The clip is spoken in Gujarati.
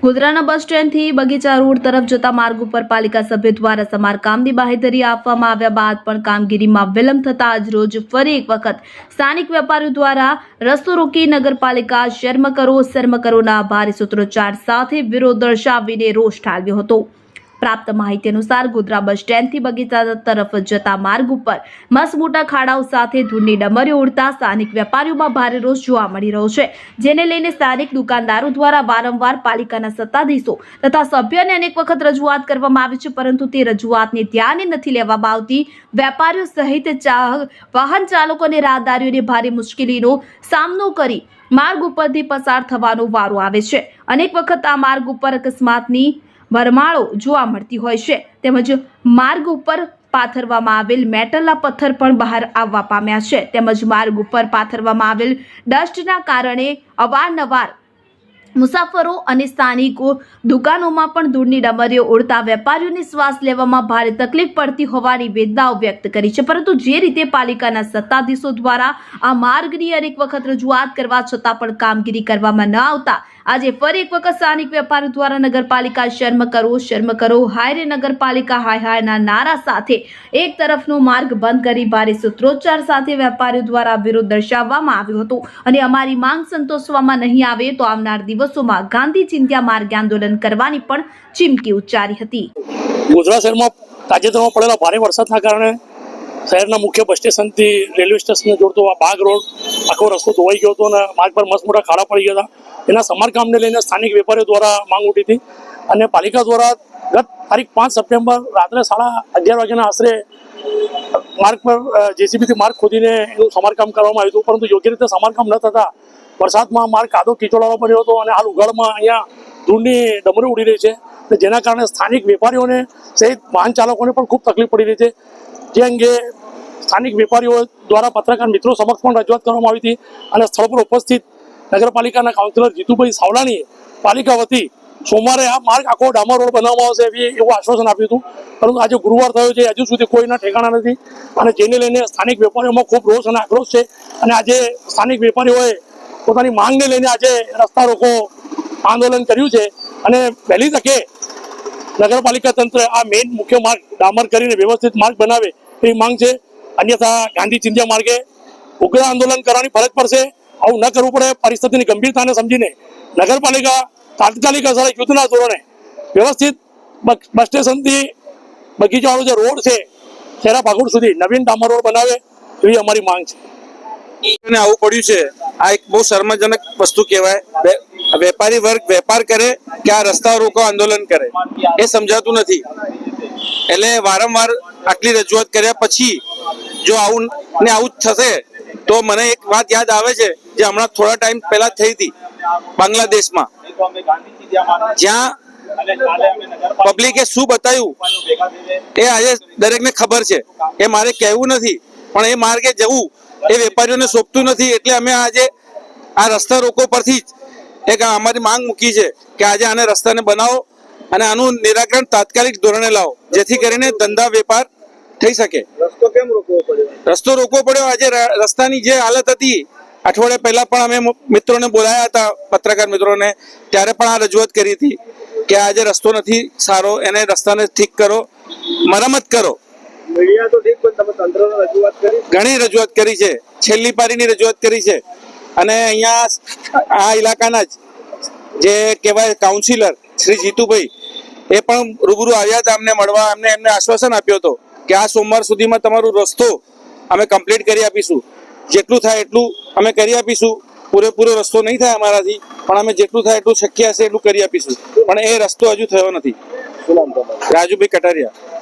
ગોધરાના બસ સ્ટેન્ડથી બગીચા રોડ તરફ જતા માર્ગ ઉપર પાલિકા સભ્ય દ્વારા સમારકામની બાહેધરી આપવામાં આવ્યા બાદ પણ કામગીરીમાં વિલંબ થતા આજ રોજ ફરી એક વખત સ્થાનિક વેપારીઓ દ્વારા રસ્તો રોકી નગરપાલિકા શર્મ કરો શર્મ કરોના ભારે સૂત્રોચ્ચાર સાથે વિરોધ દર્શાવીને રોષ ઠાલવ્યો હતો. પ્રાપ્ત માહિતી અનુસાર ગોધરા બસ સ્ટેન્ડથી બગીચા તરફ જતા માર્ગ ઉપર મસ્ત ખાડાઓ સાથે ધૂળની ડમરીઓ ઉડતા સ્થાનિક વેપારીઓમાં ભારે રોષ જોવા મળી રહ્યો છે. જેને લઈને સ્થાનિક દુકાનદારો દ્વારા વારંવાર પાલિકાના સત્તાધીશો તથા સભ્યને અનેક વખત રજૂઆત કરવામાં આવી છે, પરંતુ તે રજૂઆતને ધ્યાને નથી લેવામાં આવતી. વેપારીઓ સહિત વાહન ચાલકો અને રાહદારીઓને ભારે મુશ્કેલીનો સામનો કરી માર્ગ ઉપરથી પસાર થવાનો વારો આવે છે. અનેક વખત આ માર્ગ ઉપર અકસ્માતની ભરમાળો જોવા મળતી હોય છે. તેમજ માર્ગ ઉપર પાથરવામાં આવેલ મેટલના પથ્થર પણ બહાર આવવા પામ્યા છે. તેમજ માર્ગ ઉપર પાથરવામાં આવેલ ડસ્ટના કારણે અવારનવાર મુસાફરો અને સ્થાનિકો દુકાનોમાં પણ ધૂળની ડમરીઓ ઉડતા વેપારીઓને શ્વાસ લેવામાં ભારે તકલીફ પડતી હોવાની વેદનાઓ વ્યક્ત કરી છે. પરંતુ જે રીતે પાલિકાના સત્તાધીશો દ્વારા આ માર્ગની અનેક વખત રજૂઆત કરવા છતાં પણ કામગીરી કરવામાં ન આવતા આજે ફરી એક વખત સ્થાનિક વેપારીઓ દ્વારા નગરપાલિકા શર્મ કરો શર્મ કરો. હાય રે નગરપાલિકા, હાય હાયના નારા સાથે એક તરફનો માર્ગ બંધ કરી ભારે સૂત્રોચ્ચાર સાથે વેપારીઓ દ્વારા વિરોધ દર્શાવવામાં આવ્યો હતો. અને અમારી માંગ સંતોષવામાં નહીં આવે તો આવનાર દિવસોમાં ગાંધી ચિંત્યા માર્ગ આંદોલન કરવાની પણ ચીમકી ઉચ્ચારી હતી. ગુજરાત શહેરમાં તાજેતરમાં પડેલા ભારે વરસાદના કારણે શહેરના મુખ્ય બસ સ્ટેશનથી રેલવે સ્ટેશનને જોડતો આ બાગ રોડ, આખો રસ્તો ધોવાઈ ગયો હતો અને માર્ગ પર મસ્ત મોટા ખાડા પડી ગયા હતા. એના સમારકામને લઈને સ્થાનિક વેપારીઓ દ્વારા માંગ ઉઠી હતી અને પાલિકા દ્વારા ગત તારીખ પાંચ સપ્ટેમ્બર રાત્રે સાડા અગિયાર વાગ્યાના આશરે માર્ગ પર જેસીબીથી માર્ગ ખોદીને એનું સમારકામ કરવામાં આવ્યું હતું. પરંતુ યોગ્ય રીતે સમારકામ ન થતાં વરસાદમાં માર્ગ કાદો કીચોડાવો પડ્યો હતો અને હાલ ઉઘાડમાં અહીંયા ધૂળની ડમરી ઉડી રહી છે જેના કારણે સ્થાનિક વેપારીઓને સહિત વાહન ચાલકોને પણ ખૂબ તકલીફ પડી રહી છે. જે અંગે સ્થાનિક વેપારીઓ દ્વારા પત્રકાર મિત્રો સમક્ષ પણ રજૂઆત કરવામાં આવી હતી અને સ્થળ પર ઉપસ્થિત નગરપાલિકાના કાઉન્સિલર જીતુભાઈ સાવલાણીએ પાલિકા વતી સોમવારે આ માર્ગ આખો ડામર રોડ બનાવવામાં આવશે એવી એવું આશ્વાસન આપ્યું હતું. પરંતુ આજે ગુરુવાર થયો છે, હજુ સુધી કોઈના ઠેકાણા નથી અને જેને લઈને સ્થાનિક વેપારીઓમાં ખૂબ રોષ અને આક્રોશ છે અને આજે સ્થાનિક વેપારીઓએ પોતાની માંગને લઈને આજે રસ્તા રોકો આંદોલન કર્યું છે અને વહેલી તકે નગરપાલિકા તંત્ર આ મેઇન મુખ્ય માર્ગ ડામર કરીને વ્યવસ્થિત માર્ગ બનાવે એવી માંગ છે. અન્યથા ગાંધી ચિંધ્યા માર્ગે ઉગ્ર આંદોલન કરવાની ફરજ પડશે. આવું ન કરવું પડે. પરિસ્થિતિની ગંભીરતાને સમજીને નગરપાલિકા, તાત્કાલિક અસર યુદ્ધના ધોરણે વ્યવસ્થિત બસ સ્ટેશનથી બગીચાવાળો જે રોડ છે શેરા ભાગોળ સુધી નવીન ડામર રોડ બનાવે એવી અમારી માંગ છે. આવું પડ્યું છે. આ એક બહુ શર્મજનક વસ્તુ કહેવાય. વેપારી વર્ગ વેપાર કરે કે આ રસ્તા રોકો આંદોલન કરે. એ સમજાતું નથી. એટલે વારંવાર આટલી રજૂઆત કર્યા પછી જો આવું ને આવું જ થશે, તો મને એક વાત યાદ આવે છે જે હમણાં થોડા ટાઈમ પહેલા થઈ હતી બાંગ્લાદેશમાં. જ્યાં પબ્લિકે શું બતાવ્યું એ આજે દરેકને ખબર છે. એ મારે કહેવું નથી, પણ એ માર્ગે જવું, એ વેપારીઓને સોંપતું નથી, એટલે અમે આજે આ રસ્તા રોકો પરથી જ એક અમારી માંગ મૂકી છે કે આજે આને રસ્તાને બનાવો અને આનું નિરાકરણ તાત્કાલિક ધોરણે લાવો, જેથી કરીને ધંધા વેપાર થઈ શકે. રસ્તો કેમ રોકવો પડ્યો? રસ્તો રોકવો પડ્યો. આજે રસ્તાની જે હાલત હતી અઠવાડિયા પહેલા પણ અમે મિત્રોને બોલાયા હતા પત્રકાર મિત્રોને. ત્યારે પણ આ રજૂઆત કરી હતી કે આજે રસ્તો નથી સારો એને રસ્તાને ઠીક કરો મરમત કરી. ઘણી રજૂઆત કરી છે. છેલ્લી પારીની રજૂઆત કરી છે. અને અહીંયા આ ઇલાકાના જ જે કહેવાય કાઉન્સિલર શ્રી જીતુભાઈ એ પણ રૂબરૂ આવ્યા હતા. અમને મળવા અમને એમને આશ્વાસન આપ્યો હતો. કે આ સોમવાર સુધીમાં તમારો રસ્તો અમે કમ્પ્લીટ કરી આપીશું. જેટલું થાય એટલું અમે કરી આપીશું. પૂરેપૂરો રસ્તો નહીં થાય અમારાથી પણ અમે જેટલું થાય એટલું શક્ય હશે એટલું કરી આપીશું. પણ એ રસ્તો હજુ થયો નથી. રાજુભાઈ કટારિયા.